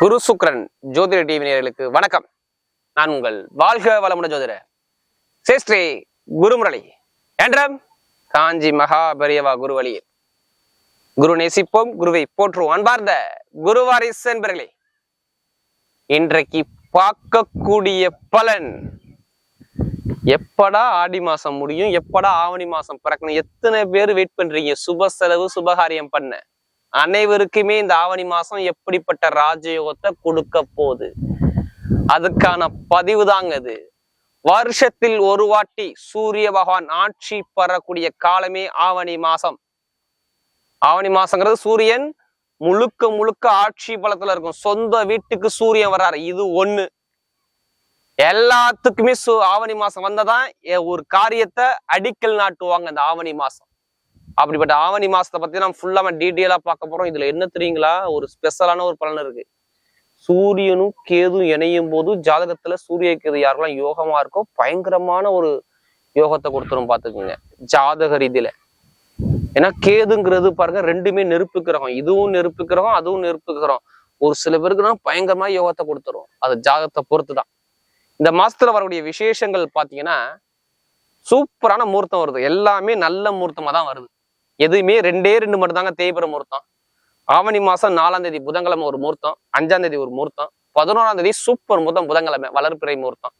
குரு சுக்ரன் ஜோதிட டிவி நேர்களுக்கு வணக்கம். நான் உங்கள் வாழ்க வளமுட ஜோதிட சேஸ்ரீ குருமுரளி. என்றம் காஞ்சி மகாபரியவா குருவழியில் குரு நேசிப்போம் குருவை போற்றுவோம். அன்பார்ந்த குருவாரிஸ் என்பர்களே இன்றைக்கு பார்க்கக்கூடிய பலன் எப்படா ஆடி மாசம் முடியும் எப்படா ஆவணி மாசம் பிறக்கணும் எத்தனை பேர் வெயிட் பண்றீங்க? சுப செலவு சுபகாரியம் பண்ண. அனைவருக்குமே இந்த ஆவணி மாசம் எப்படிப்பட்ட ராஜயோகத்தை கொடுக்க போகுது? அதுக்கான பதிவு தாங்க அது வருஷத்தில் ஒரு வாட்டி சூரிய பகவான் ஆட்சி பெறக்கூடிய காலமே ஆவணி மாசம். ஆவணி மாசங்கிறது சூரியன் முழுக்க முழுக்க ஆட்சி பலத்துல இருக்கும். சொந்த வீட்டுக்கு சூரியன் வர்றாரு. இது ஒண்ணு. எல்லாத்துக்குமே சு ஆவணி மாசம் வந்ததான் ஒரு காரியத்தை அடிக்கல் நாட்டுவாங்க இந்த ஆவணி மாசம். அப்படிப்பட்ட ஆவணி மாசத்தை பத்தி நம்ம ஃபுல்லா டீட்டெயிலா பார்க்க போறோம். இதுல என்ன தெரியுங்களா? ஒரு ஸ்பெஷலான ஒரு பலன் இருக்கு. சூரியனும் கேதும் இணையும் போது ஜாதகத்துல சூரிய கேது யாருக்கெல்லாம் யோகமா இருக்கோ பயங்கரமான ஒரு யோகத்தை கொடுத்துரும் பாத்துக்குங்க ஜாதக ரீதியில. ஏன்னா கேதுங்கிறது பாருங்க ரெண்டுமே நெருப்பு கிரகம். இதுவும் நெருப்பு கிரகம் அதுவும் நெருப்பு கிரகம். ஒரு சில பேருக்கு பயங்கரமா யோகத்தை கொடுத்துரும். அது ஜாதகத்தை பொறுத்து தான் இந்த மாசத்துல வரக்கூடிய விசேஷங்கள் பாத்தீங்கன்னா சூப்பரான முகூர்த்தம் வருது. எல்லாமே நல்ல முகூர்த்தமா தான் வருது. எதுவுமே ரெண்டே ரெண்டு மட்டும் தாங்க தேய்பிற முகூர்த்தம். ஆவணி மாசம் நாலாம் தேதி புதன்கிழமை ஒரு முகூர்த்தம் அஞ்சாம் தேதி ஒரு முகூர்த்தம் பதினோராம் தேதி சூப்பர் முகூர்த்தம் புதன்கிழமை வளர்ப்பிறை முகூர்த்தம்.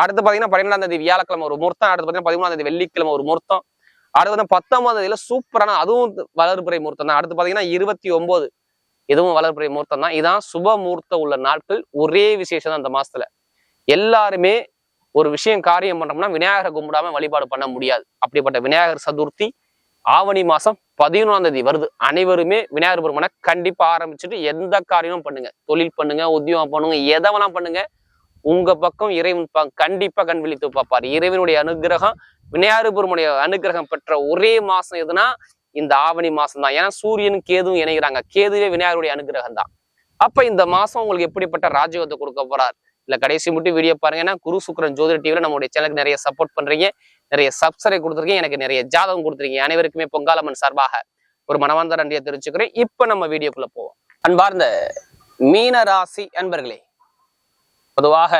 அடுத்து பாத்தீங்கன்னா பன்னிரெண்டாம் தேதி வியாழக்கிழமை ஒரு முகூர்த்தம் அடுத்து பாத்தீங்கன்னா பதிமூணாம் தேதி வெள்ளிக்கிழமை ஒரு முகூர்த்தம் அடுத்து வந்து பத்தொன்பதாம் தேதியில சூப்பரான அதுவும் வளர்ப்பிறை முகூர்த்தம் தான். அடுத்து பாத்தீங்கன்னா இருபத்தி ஒன்பது இதுவும் வளர்ப்பிறை முகூர்த்தம் தான். இதான் சுப முகூர்த்தம் உள்ள நாட்கள் ஒரே விசேஷம் தான் அந்த மாசத்துல. எல்லாருமே ஒரு விஷயம் காரியம் பண்ணோம்னா விநாயகரை கும்பிடாம வழிபாடு பண்ண முடியாது. அப்படிப்பட்ட விநாயகர் சதுர்த்தி ஆவணி மாசம் பதினொன்றாம் தேதி வருது. அனைவருமே விநாயகர் பெருமானை கண்டிப்பா ஆரம்பிச்சுட்டு எந்த காரியமும் பண்ணுங்க. தொழில் பண்ணுங்க உத்தியோகம் பண்ணுங்க எதவெல்லாம் வேணா பண்ணுங்க. உங்க பக்கம் இறைவன் பா- கண்டிப்பா கண் விழித்து பார்ப்பார். இறைவனுடைய அனுகிரகம் விநாயகர் பெருமனுடைய அனுகிரகம் பெற்ற ஒரே மாசம் எதுனா இந்த ஆவணி மாசம் தான். ஏன்னா சூரியன் கேதுவும் இணைகிறாங்க. கேதுவே விநாயகருடைய அனுகிரகம் தான் அப்ப இந்த மாசம் உங்களுக்கு எப்படிப்பட்ட ராஜயோகத்தை கொடுக்க போறார்? இல்லை கடைசி மட்டும் வீடியோ பாருங்க. ஏன்னா குரு சுக்கரன் ஜோதிட டிவியில் நம்மளுடைய சேனலுக்கு நிறைய சப்போர்ட் பண்றீங்க. நிறைய சப்ஸ்கிரைப் கொடுத்துருக்கீங்க. எனக்கு நிறைய ஜாதகம் கொடுத்துருக்கீங்க. அனைவருக்குமே பொங்காலம்மன் சார்பாக ஒரு மனவார்ந்த நன்றியை தெரிவிச்சுக்கிறேன். இப்போ நம்ம வீடியோக்குள்ள போவோம். அன்பார்ந்த மீன ராசி அன்பர்களே பொதுவாக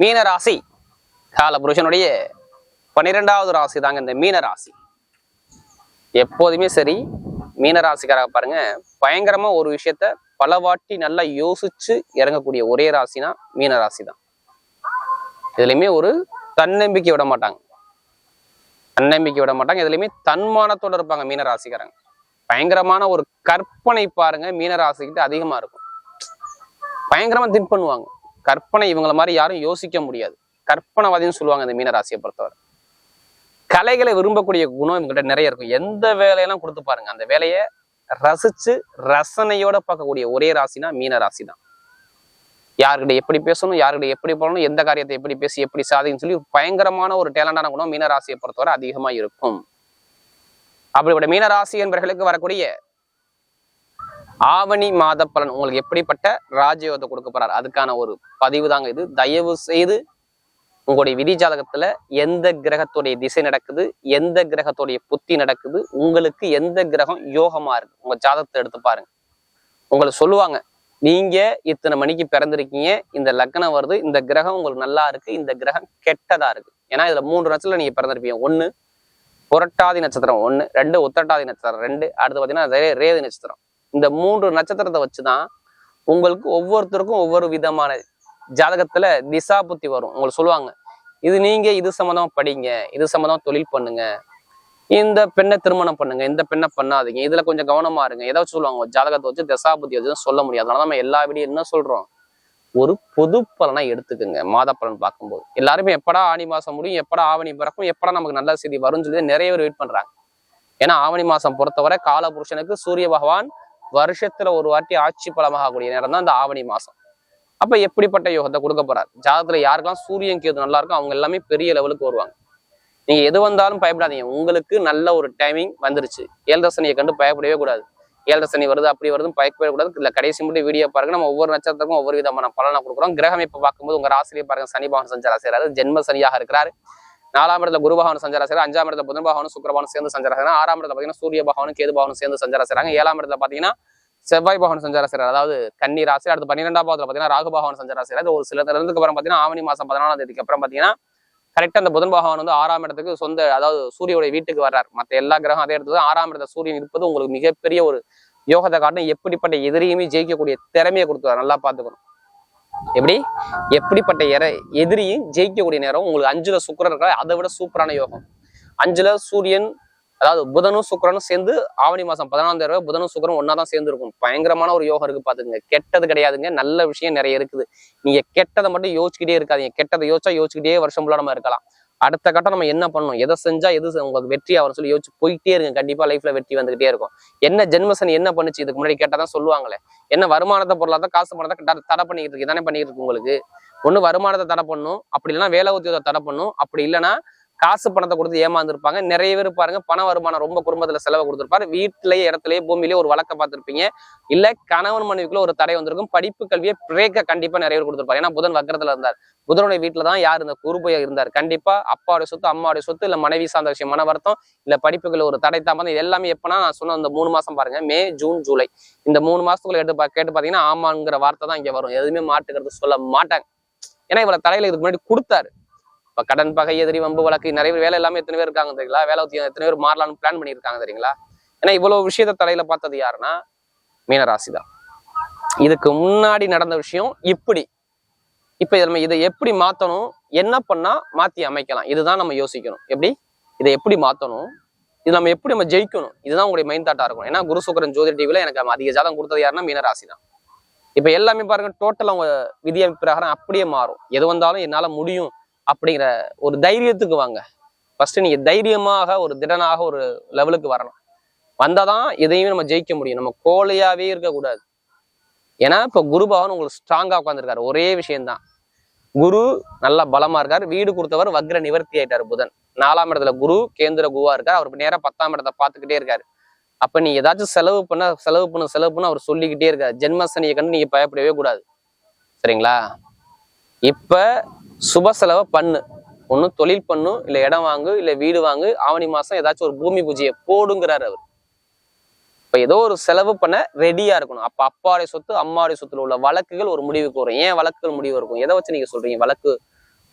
மீன ராசி கால புருஷனுடைய பன்னிரெண்டாவது ராசி தாங்க இந்த மீன ராசி எப்போதுமே சரி மீன ராசிக்காரங்க பாருங்க பயங்கரமா ஒரு விஷயத்த பல வாட்டி நல்லா யோசிச்சு இறங்கக்கூடிய ஒரே ராசினா மீன ராசி தான் இதுலையுமே ஒரு தன்னம்பிக்கை விட மாட்டாங்க. தன்னம்பிக்கை விட மாட்டாங்க. இதுலயுமே தன்மானத்தோட இருப்பாங்க மீன ராசிக்காரங்க. பயங்கரமான ஒரு கற்பனை பாருங்க மீன ராசிக்கிட்ட அதிகமா இருக்கும். பயங்கரமா திங்க் பண்ணுவாங்க. கற்பனை இவங்களை மாதிரி யாரும் யோசிக்க முடியாது. கற்பனைவாதின்னு சொல்லுவாங்க இந்த மீன ராசியை பொறுத்தவரை. கலைகளை விரும்பக்கூடிய குணம் இவங்ககிட்ட நிறைய இருக்கும். எந்த வேலையெல்லாம் கொடுத்து பாருங்க அந்த வேலையை ரசிச்சு ரசனையோட பார்க்கக்கூடிய ஒரே ராசினா மீன ராசி தான் யாருக்கிட்ட எப்படி பேசணும் யாருக்கிட்ட எப்படி போகணும் எந்த காரியத்தை எப்படி பேசி எப்படி சாதின்னு சொல்லி பயங்கரமான ஒரு டேலண்டான குணம் மீன ராசியை பொறுத்தவரை அதிகமா இருக்கும். அப்படிப்பட்ட மீன ராசி என்பவர்களுக்கு வரக்கூடிய ஆவணி மாத பலன் உங்களுக்கு எப்படிப்பட்ட ராஜயோகத்தை கொடுக்க போறார்? அதுக்கான ஒரு பதிவு தாங்க இது. தயவு செய்து உங்களுடைய விதி ஜாதகத்துல எந்த கிரகத்துடைய திசை நடக்குது எந்த கிரகத்துடைய புத்தி நடக்குது உங்களுக்கு எந்த கிரகம் யோகமா இருக்கு? உங்க ஜாதகத்தை எடுத்து பாருங்க. உங்களை சொல்லுவாங்க நீங்க இத்தனை மணிக்கு பிறந்திருக்கீங்க இந்த லக்னம் வருது இந்த கிரகம் உங்களுக்கு நல்லா இருக்கு இந்த கிரகம் கெட்டதா இருக்கு. ஏன்னா இதுல மூன்று நட்சத்திரம் நீங்க பிறந்திருப்பீங்க. ஒண்ணு புரட்டாதி நட்சத்திரம் ஒண்ணு ரெண்டு உத்தரட்டாதி நட்சத்திரம் ரெண்டு அடுத்து பாத்தீங்கன்னா ரேதி நட்சத்திரம். இந்த மூன்று நட்சத்திரத்தை வச்சுதான் உங்களுக்கு ஒவ்வொருத்தருக்கும் ஒவ்வொரு விதமான ஜாதகத்துல திசா புத்தி வரும். உங்களுக்கு சொல்லுவாங்க இது நீங்க இது சம்மந்தமா படிங்க இது சம்மந்தமா தொழில் பண்ணுங்க. இந்த பெண்ணை திருமணம் பண்ணுங்க இந்த பெண்ணை பண்ணாதீங்க. இதுல கொஞ்சம் கவனமா இருங்க. ஏதாச்சும் சொல்லுவாங்க ஜாதகத்தை வச்சு தசா புத்தி வச்சு சொல்ல முடியாது அதனால நம்ம எல்லா வீடியும் என்ன சொல்றோம்? ஒரு பொது பலனா எடுத்துக்கோங்க மாத பலன் பார்க்கும்போது. எல்லாருமே எப்படா ஆணி மாசம் முடியும் எப்படா ஆவணி பிறக்கும் எப்படா நமக்கு நல்ல செய்தி வரும்னு சொல்லி நிறைய பேர் வெயிட் பண்றாங்க. ஏன்னா ஆவணி மாசம் பொறுத்தவரை கால புருஷனுக்கு சூரிய பகவான் வருஷத்துல ஒரு வாட்டி ஆட்சி பலமாகக்கூடிய நேரம் தான் இந்த ஆவணி மாசம். அப்ப எப்படிப்பட்ட யோகத்தை கொடுக்க போறாரு? ஜாதகத்துல யாருக்கெல்லாம் சூரியன் கேது நல்லா இருக்கும் அவங்க எல்லாமே பெரிய லெவலுக்கு வருவாங்க. நீங்க எது வந்தாலும் பயப்படாதீங்க. உங்களுக்கு நல்ல ஒரு டைமிங் வந்துருச்சு. ஏழரை கண்டு பயப்படவே கூடாது. ஏழரை வருது அப்படி வருதுன்னு பயப்படவே கூடாது. இல்ல கடைசி மட்டும் வீடியோ பாருங்க. நம்ம ஒவ்வொரு நட்சத்திரத்துக்கும் ஒவ்வொரு விதமான பலனை கொடுக்குறோம். கிரகம் இப்ப பார்க்கும்போது உங்க ராசிலேயே பாருங்க. சனி பகவான் சஞ்சாரம் செய்யறாரு ஜென்ம சனியாக இருக்கிறாரு. நாலாம் இடத்துல குரு பகவான் சஞ்சாரம் செய்யறாரு அஞ்சாம் இடத்துல புதன் பகவானும் சுக்கரபானும் சேர்ந்து சஞ்சாரம் செய்யறாங்க ஆறாம் இடத்துல பாத்தீங்கன்னா சூரிய பகவானும் கேது பகவானும் சேர்ந்து சஞ்சாரம் செய்யறாங்க ஏழாம் இடத்துல பாத்தீங்கன்னா செவ்வாய் பகவான் சஞ்சார அதாவது கன்னி ராசி அடுத்து பன்னிரெண்டாம் பாவத்தில் பாத்தீங்கன்னா ராகு பகவான் சஞ்சார அது ஒரு சில நேரத்துக்கு அப்புறம் பாத்தீங்கன்னா ஆவணி மாதம் பதினாலாம் தேதிக்கு அப்புறம் பாத்தீங்கன்னா கரெக்டா அந்த புதன் பகவான் வந்து ஆறாம் இடத்துக்கு சொந்த அதாவது சூரியனுடைய வீட்டுக்கு வர்றார். மத்த எல்லா கிரகம் அதே இடத்துல ஆறாம் இடத்துல சூரியன் இருப்பது உங்களுக்கு மிகப்பெரிய ஒரு யோகத்தை காட்டும். எப்படிப்பட்ட எதிரியுமே ஜெயிக்கக்கூடிய திறமையை கொடுத்துருவார். நல்லா பாத்துக்கணும் எப்படி? எப்படிப்பட்ட எர எதிரியும் ஜெயிக்கக்கூடிய நேரம் உங்களுக்கு அஞ்சுல சுக்கரன் இருக்கா அதை விட சூப்பரான யோகம். அஞ்சுல சூரியன் அதாவது புதனும் சுக்கரனும் சேர்ந்து ஆவணி மாசம் பதினாலாம் தேதி புதனும் சுக்கரனும் ஒன்னா தான் சேர்ந்து இருக்கும் பயங்கரமான ஒரு யோகம் இருக்கு பாத்துங்க கெட்டது கிடையாதுங்க. நல்ல விஷயம் நிறைய இருக்குது. நீங்க கெட்டதை மட்டும் யோசிச்சுக்கிட்டே இருக்காதீங்க. கெட்டதை யோசிச்சா யோசிச்சுக்கிட்டே வருஷம் ஃபுல்லா நம்ம இருக்கலாம். அடுத்த கட்டம் நம்ம என்ன பண்ணணும்? எதை செஞ்சா எது உங்களுக்கு வெற்றி ஆகும் சொல்லி யோசிச்சு போயிட்டே இருங்க. கண்டிப்பா லைஃப்ல வெற்றி வந்துகிட்டே இருக்கும். என்ன ஜென்மசன் என்ன பண்ணுச்சு? இதுக்கு முன்னாடி கேட்டதான் சொல்லுவாங்களே. என்ன வருமானத்தை பொருளாதான் காசு பணத்தை தடை பண்ணிக்கிட்டு இருக்கு. தானே பண்ணிக்கிட்டு இருக்கு உங்களுக்கு. ஒண்ணு வருமானத்தை தடை பண்ணும். அப்படி இல்லைன்னா வேலை உத்தியோகத்தை தடை பண்ணும். அப்படி இல்லைன்னா காசு பணத்தை கொடுத்து ஏமாந்துருப்பாங்க. நிறைய பேர் பாருங்க பண வருமானம் ரொம்ப குடும்பத்துல செலவு கொடுத்துருப்பாரு. வீட்டிலேயே இடத்துலயே பூமியிலேயே ஒரு வழக்க பார்த்திருப்பீங்க. இல்ல கணவன் மனைவிக்குள்ள ஒரு தடை வந்திருக்கும். படிப்பு கல்வியை பிரேக்க கண்டிப்பா நிறைய பேர் கொடுத்துருப்பாரு. ஏன்னா புதன் வக்கரத்துல இருந்தார். புதனுடைய வீட்டுல தான் யார் இந்த குருபையா இருந்தார்? கண்டிப்பா அப்பாவுடைய சொத்து அம்மாவுடைய சொத்து இல்ல மனைவி சார்ந்த விஷயம் மன வருத்தம் இல்ல படிப்புகள் ஒரு தடை தாமதம் இது எல்லாமே எப்பனா நான் சொன்ன அந்த மூணு மாசம் பாருங்க. May June July. இந்த மூணு மாசத்துக்குள்ள கேட்டு பா- கேட்டு பாத்தீங்கன்னா ஆமாங்கிற வார்த்தை தான் இங்க வரும். எதுவுமே மாட்டுக்கிறது சொல்ல மாட்டாங்க. ஏன்னா இவ்வளவு தலையில இதுக்கு முன்னாடி கொடுத்தாரு. இப்போ கடன் பகை எதிரி வம்பு வழக்கு நிறைய பேர் வேலை எல்லாமே எத்தனை பேர் இருக்காங்க தெரியுங்களா? வேலை எத்தனை பேர் மாறலாம்னு பிளான் பண்ணியிருக்காங்க தெரியுங்களா? ஏன்னா இவ்வளோ விஷயத்த தலையில் பார்த்தது யாருன்னா மீனராசி தான் இதுக்கு முன்னாடி நடந்த விஷயம் இப்படி. இப்போ இதை நம்ம இதை எப்படி மாற்றணும் என்ன பண்ணால் மாற்றி அமைக்கலாம்? இதுதான் நம்ம யோசிக்கணும். எப்படி? இதை எப்படி மாற்றணும் இது நம்ம எப்படி நம்ம ஜெயிக்கணும்? இதுதான் உங்களுடைய மைண்ட் தாட்டாக இருக்கும் ஏன்னா குரு சுக்கரன் ஜோதி டிவியில் எனக்கு அதிக ஜாதகம் கொடுத்தது யாருன்னா மீனராசி தான் இப்போ எல்லாமே பாருங்க டோட்டல் அவங்க விதி பிரகாரம் அப்படியே மாறும். எது வந்தாலும் என்னால் முடியும். அப்படிங்கிற ஒரு தைரியத்துக்கு வாங்க. ஃபர்ஸ்ட் நீங்க தைரியமாக ஒரு திடனாக ஒரு லெவலுக்கு வரணும். வந்தாதான் எதையுமே நம்ம ஜெயிக்க முடியும். நம்ம கோழையாவே இருக்கக்கூடாது. ஏன்னா இப்ப குரு பகவான் உங்களுக்கு ஸ்ட்ராங்கா உட்காந்துருக்காரு ஒரே விஷயம்தான். குரு நல்லா பலமா இருக்காரு. வீடு கொடுத்தவர் வக்ர நிவர்த்தி ஆயிட்டார் புதன். நாலாம் இடத்துல குரு கேந்திர குருவா இருக்காரு. அவர் நேராக பத்தாம் இடத்தை பார்த்துக்கிட்டே இருக்காரு. அப்ப நீ ஏதாச்சும் செலவு பண்ண செலவு பண்ண செலவு பண்ண அவர் சொல்லிக்கிட்டே இருக்காரு. ஜென்மசனியை கண்டு நீங்க பயப்படவே கூடாது. சரிங்களா? இப்ப சுப செலவை பண்ணு. ஒண்ணு தொழில் பண்ணு இல்லை இடம் வாங்கு இல்லை வீடு வாங்கு ஆவணி மாசம் ஏதாச்சும் ஒரு பூமி பூஜையை போடுங்கிறாரு அவர். இப்போ ஏதோ ஒரு செலவு பண்ண ரெடியா இருக்கணும். அப்போ அப்பாவுடைய சொத்து அம்மாவுடைய சொத்துல உள்ள வழக்குகள் ஒரு முடிவுக்கு வரும். ஏன் வழக்குகள் முடிவு இருக்கும்? எதை வச்சு நீங்க சொல்றீங்க? வழக்கு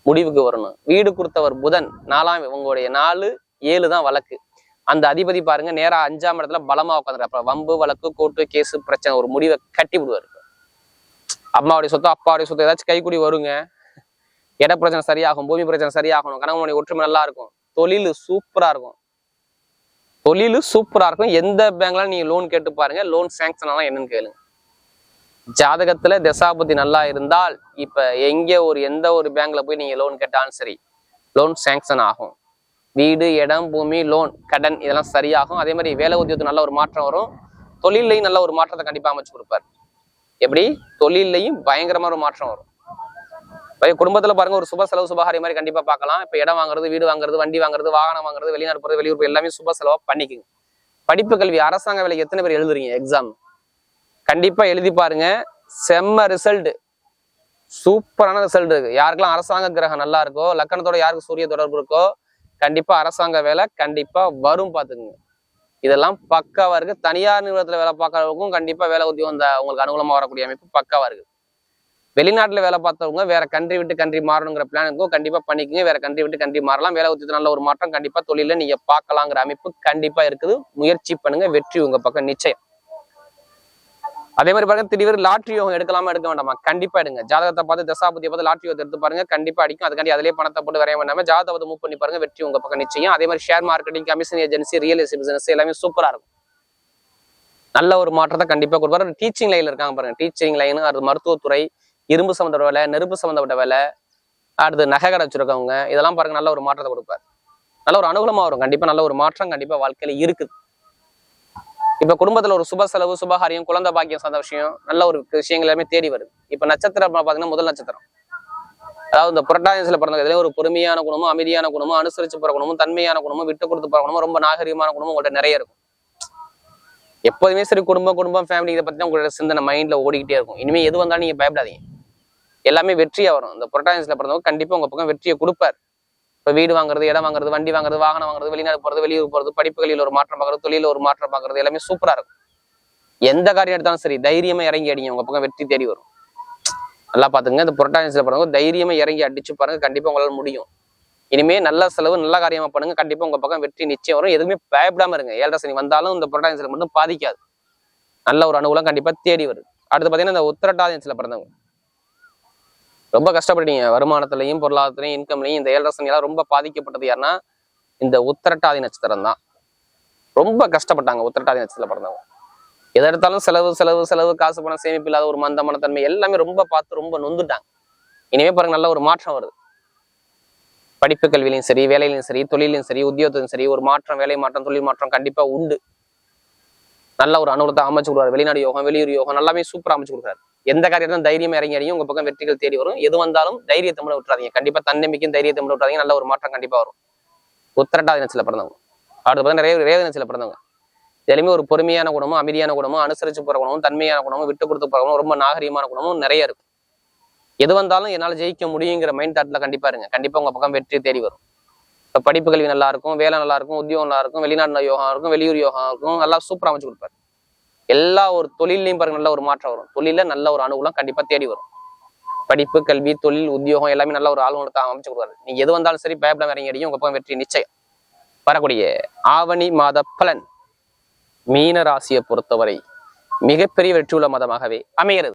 முடிவுக்கு வரணும். வீடு கொடுத்தவர் புதன் நாலாம் உங்களுடைய நாலு ஏழு தான் வழக்கு. அந்த அதிபதி பாருங்க நேரா அஞ்சாம் இடத்துல பலமா உட்காந்துரு அப்புறம் வம்பு வழக்கு கோர்ட்டு கேஸு பிரச்சனை ஒரு முடிவை கட்டி விடுவாரு. அம்மாவுடைய சொத்து அப்பாவுடைய சொத்து ஏதாச்சும் கைக்குடி வருங்க. இட பிரச்சனை சரியாகும் பூமி பிரச்சனை சரியாகணும் கணவன் ஒற்றுமை நல்லா இருக்கும் தொழில் சூப்பரா இருக்கும். தொழில் சூப்பரா இருக்கும். எந்த பேங்க்ல நீங்க லோன் கேட்டு பாருங்க லோன் சாங்ஷன் ஆனா என்னன்னு கேளுங்க. ஜாதகத்துல தசாபதி நல்லா இருந்தால் இப்ப எங்க ஒரு எந்த ஒரு பேங்க்ல போய் நீங்க லோன் கேட்டாலும் சரி லோன் சாங்ஷன் ஆகும். வீடு இடம் பூமி லோன் கடன் இதெல்லாம் சரியாகும். அதே மாதிரி வேலை உத்தியோகத்துக்கு நல்ல ஒரு மாற்றம் வரும். தொழிலையும் நல்ல ஒரு மாற்றத்தை கண்டிப்பா அமைச்சு கொடுப்பாரு. எப்படி? தொழிலையும் பயங்கரமான ஒரு மாற்றம் வரும். குடும்பத்தில் பாருங்க ஒரு சுப செலவு சுபகாரி மாதிரி கண்டிப்பாக பார்க்கலாம். இப்போ இடம் வாங்குறது வீடு வாங்குறது வண்டி வாங்குறது வாகனம் வாங்குறது வெளிநாடு போகிறது வெளியூர் எல்லாமே சுப செலவாக பண்ணிக்கோங்க. படிப்பு கல்வி அரசாங்க வேலைக்கு எத்தனை பேர் எழுதுறீங்க? எக்ஸாம் கண்டிப்பாக எழுதி பாருங்க. செம்ம ரிசல்ட் சூப்பரான ரிசல்ட் இருக்கு. யாருக்கெல்லாம் அரசாங்க கிரகம் நல்லா இருக்கோ லக்கணத்தோட யாருக்கு சூரிய தொடர்பு இருக்கோ கண்டிப்பா அரசாங்க வேலை கண்டிப்பா வரும் பாத்துக்குங்க இதெல்லாம் பக்காவா இருக்கு. தனியார் நிறுவனத்துல வேலை பார்க்கறவங்களுக்கும் கண்டிப்பா வேலை உத்தியோகம் இந்த உங்களுக்கு அனுகூலமா வரக்கூடிய அமைப்பு பக்காவா இருக்கு. வெளிநாட்டுல வேலை பார்த்தவங்க வேற கண்ட்ரி விட்டு கண்ட்ரி மாறணுங்கிற பிளான் இருக்கும். கண்டிப்பா பண்ணிக்கங்க. வேற கண்ட்ரி விட்டு கண்ட்ரி மாறலாம். வேலை உத்தியத்துல நல்ல ஒரு மாற்றம். கண்டிப்பா தொழில நீங்க பார்க்கலாங்கிற அமைப்பு கண்டிப்பா இருக்குது. முயற்சி பண்ணுங்க. வெற்றி உங்க பக்கம் நிச்சயம். அதே மாதிரி பாருங்க திடீர் லாட்ரி யோகம் எடுக்கலாமா எடுக்க வேண்டாமா? கண்டிப்பா எடுங்க. ஜாதகத்தை பார்த்து தசாபதியை பார்த்து லாட்ரி யோகத்தை எடுத்து பாருங்க. கண்டிப்பா அடிக்கும். அதுக்காண்டி அதிலே பணத்தை போட்டு வரைய வேண்டாம ஜாதகத்தை மூவ் பண்ணி பாருங்க. வெற்றி உங்க பக்கம் நிச்சயம். அதே மாதிரி share marketing commission agency real estate business எல்லாமே சூப்பரா இருக்கும். நல்ல ஒரு மாற்றத்தை கண்டிப்பா கொடுப்பாரு. டீச்சிங் லைன்ல இருக்காங்க பாருங்க. டீச்சிங் லைன் அது மருத்துவத்துறை இரும்பு சம்மந்தப்பட்ட வேலை நெருப்பு சம்மந்தப்பட்ட வேலை அடுத்து நகை கடை வச்சிருக்கவங்க இதெல்லாம் பாருங்க நல்ல ஒரு மாற்றத்தை கொடுப்பாரு. நல்ல ஒரு அனுகூலமா வரும். கண்டிப்பா நல்ல ஒரு மாற்றம் கண்டிப்பா வாழ்க்கையில் இருக்குது. இப்ப குடும்பத்துல ஒரு சுப செலவு சுபகாரியம் குழந்தை பாக்கியம் சார்ந்த விஷயம் நல்ல ஒரு விஷயங்கள் எல்லாமே தேடி வருது. இப்ப நட்சத்திரம் பாத்தீங்கன்னா முதல் நட்சத்திரம். அதாவது இந்த புரட்டாயசில பிறந்தவங்க ஒரு பொறுமையான குணமும் அமைதியான குணமும் அனுசரிச்சு போற குணமும் தன்மையான குணமும் விட்டு கொடுத்து போற குணமும் ரொம்ப நாகரிகமான குணமும் உங்கள்ட்ட நிறைய இருக்கும். எப்போதுமே சரி குடும்பம் குடும்பம் ஃபேமிலி இதை பத்தி உங்களோட சிந்தனை மைண்ட்ல ஓடிக்கிட்டே இருக்கும். இனிமே எது வந்தாலும் நீங்க பயப்படாதீங்க. எல்லாமே வெற்றியா வரும். இந்த புரட்டாசியில் பிறந்தவங்க கண்டிப்பா உங்க பக்கம் வெற்றியை கொடுப்பார். இப்ப வீடு வாங்குறது இடம் வாங்குறது வண்டி வாங்குறது வாகனம் வாங்குறது வெளிநாடு போறது வெளியூர் போறது படிப்புகளில் ஒரு மாற்றம் பார்க்குறது தொழிலில் ஒரு மாற்றம் பார்க்குறது எல்லாமே சூப்பராக இருக்கும். எந்த காரியம் எடுத்தாலும் சரி தைரியமா இறங்கி அடிங்க. உங்க பக்கம் வெற்றி தேடி வரும். நல்லா பாத்துங்க இந்த புரட்டாசியில் பிறந்தவங்க தைரியமாக இறங்கி அடிச்சு பாருங்க. கண்டிப்பா உங்களால முடியும். இனிமே நல்ல செலவு நல்ல காரியமா பண்ணுங்க. கண்டிப்பா உங்க பக்கம் வெற்றி நிச்சயம் வரும். எதுவுமே பயப்படாம இருங்க. ஏழரை சனி வந்தாலும் இந்த புரட்டாசியில் மட்டும் பாதிக்காது. நல்ல ஒரு அனுகூலம் கண்டிப்பா தேடி வருது. அடுத்து பாத்தீங்கன்னா இந்த உத்திரட்டாதியத்துல பிறந்தவங்க. ரொம்ப கஷ்டப்பட்டீங்க. வருமானத்திலையும் பொருளாதாரத்திலையும் இன்கம்லையும் இந்த ஏழரை சனியெல்லாம் ரொம்ப பாதிக்கப்பட்டது யாருன்னா இந்த உத்திரட்டாதி நட்சத்திரம் தான். ரொம்ப கஷ்டப்பட்டாங்க உத்திரட்டாதி நட்சத்திரம் பிறந்தவங்க. எதை எடுத்தாலும் செலவு செலவு செலவு காசு பணம் சேமிப்பு இல்லாத ஒரு மந்த மனத்தன்மை எல்லாமே ரொம்ப பார்த்து ரொம்ப நொந்துட்டாங்க. இனிமே பாருங்க நல்ல ஒரு மாற்றம் வருது. படிப்பு கல்வியிலையும் சரி வேலையிலையும் சரி தொழிலையும் சரி உத்தியோகத்திலும் சரி ஒரு மாற்றம் வேலை மாற்றம் தொழில் மாற்றம் கண்டிப்பா உண்டு. நல்ல ஒரு அனுகூலத்தை அமைச்சு கொடுக்குறாரு. வெளிநாடு யோகம் வெளியூர் யோகம் எல்லாமே சூப்பர் அமைச்சு கொடுக்குறாரு. எந்த காரியத்திலும் தைரியம் இறங்கி அடியும் உங்க பக்கம் வெற்றிகள் தேடி வரும். எது வந்தாலும் தைரியத்தை மட்டும் விட்டுறாதீங்க. கண்டிப்பா தன்னம்பிக்கையும் தைரியத்தை மட்டும் விட்டுறாதீங்க. நல்ல ஒரு மாற்றம் கண்டிப்பா வரும். உத்திரட்டாதி நட்சத்திரத்துல பிறந்தவங்க. அடுத்து பார்த்தா நிறைய ரேவதி நட்சத்திரத்துல பிறந்தவங்க. எதுலையுமே ஒரு பொறுமையான குணமும் அமைதியான குணமும் அனுசரிச்சு போற குணமும் தன்மையான குணமும் விட்டு கொடுத்து போற குணமும் ரொம்ப நாகரீகமான குணமும் நிறைய இருக்கும் எது வந்தாலும் என்னால ஜெயிக்க முடியுங்கிற மைண்ட் தாட்ல கண்டிப்பா இருங்க. கண்டிப்பா உங்க பக்கம் வெற்றி தேடி வரும். இப்போ படிப்பு கல்வி நல்லா இருக்கும் வேலை நல்லா இருக்கும் உத்தியோகம் நல்லா இருக்கும் வெளிநாடு யோகா இருக்கும் வெளியூர் யோகா இருக்கும் நல்லா சூப்பரா அமைச்சு கொடுப்பாரு. எல்லா ஒரு தொழிலையும் பாருங்க நல்ல ஒரு மாற்றம் வரும். தொழில நல்ல ஒரு அனுகூலம் கண்டிப்பா தேடி வரும். படிப்பு கல்வி தொழில் உத்தியோகம் எல்லாமே நல்ல ஒரு ஆளுநத்தை அமைச்சு கொடுப்பாரு. நீங்க எது வந்தாலும் சரி பயப்படாம இறங்கி உங்க பக்கம் வெற்றி நிச்சயம். வரக்கூடிய ஆவணி மாத பலன் மீன ராசியை பொறுத்தவரை மிகப்பெரிய வெற்றியுள்ள மதமாகவே அமைகிறது.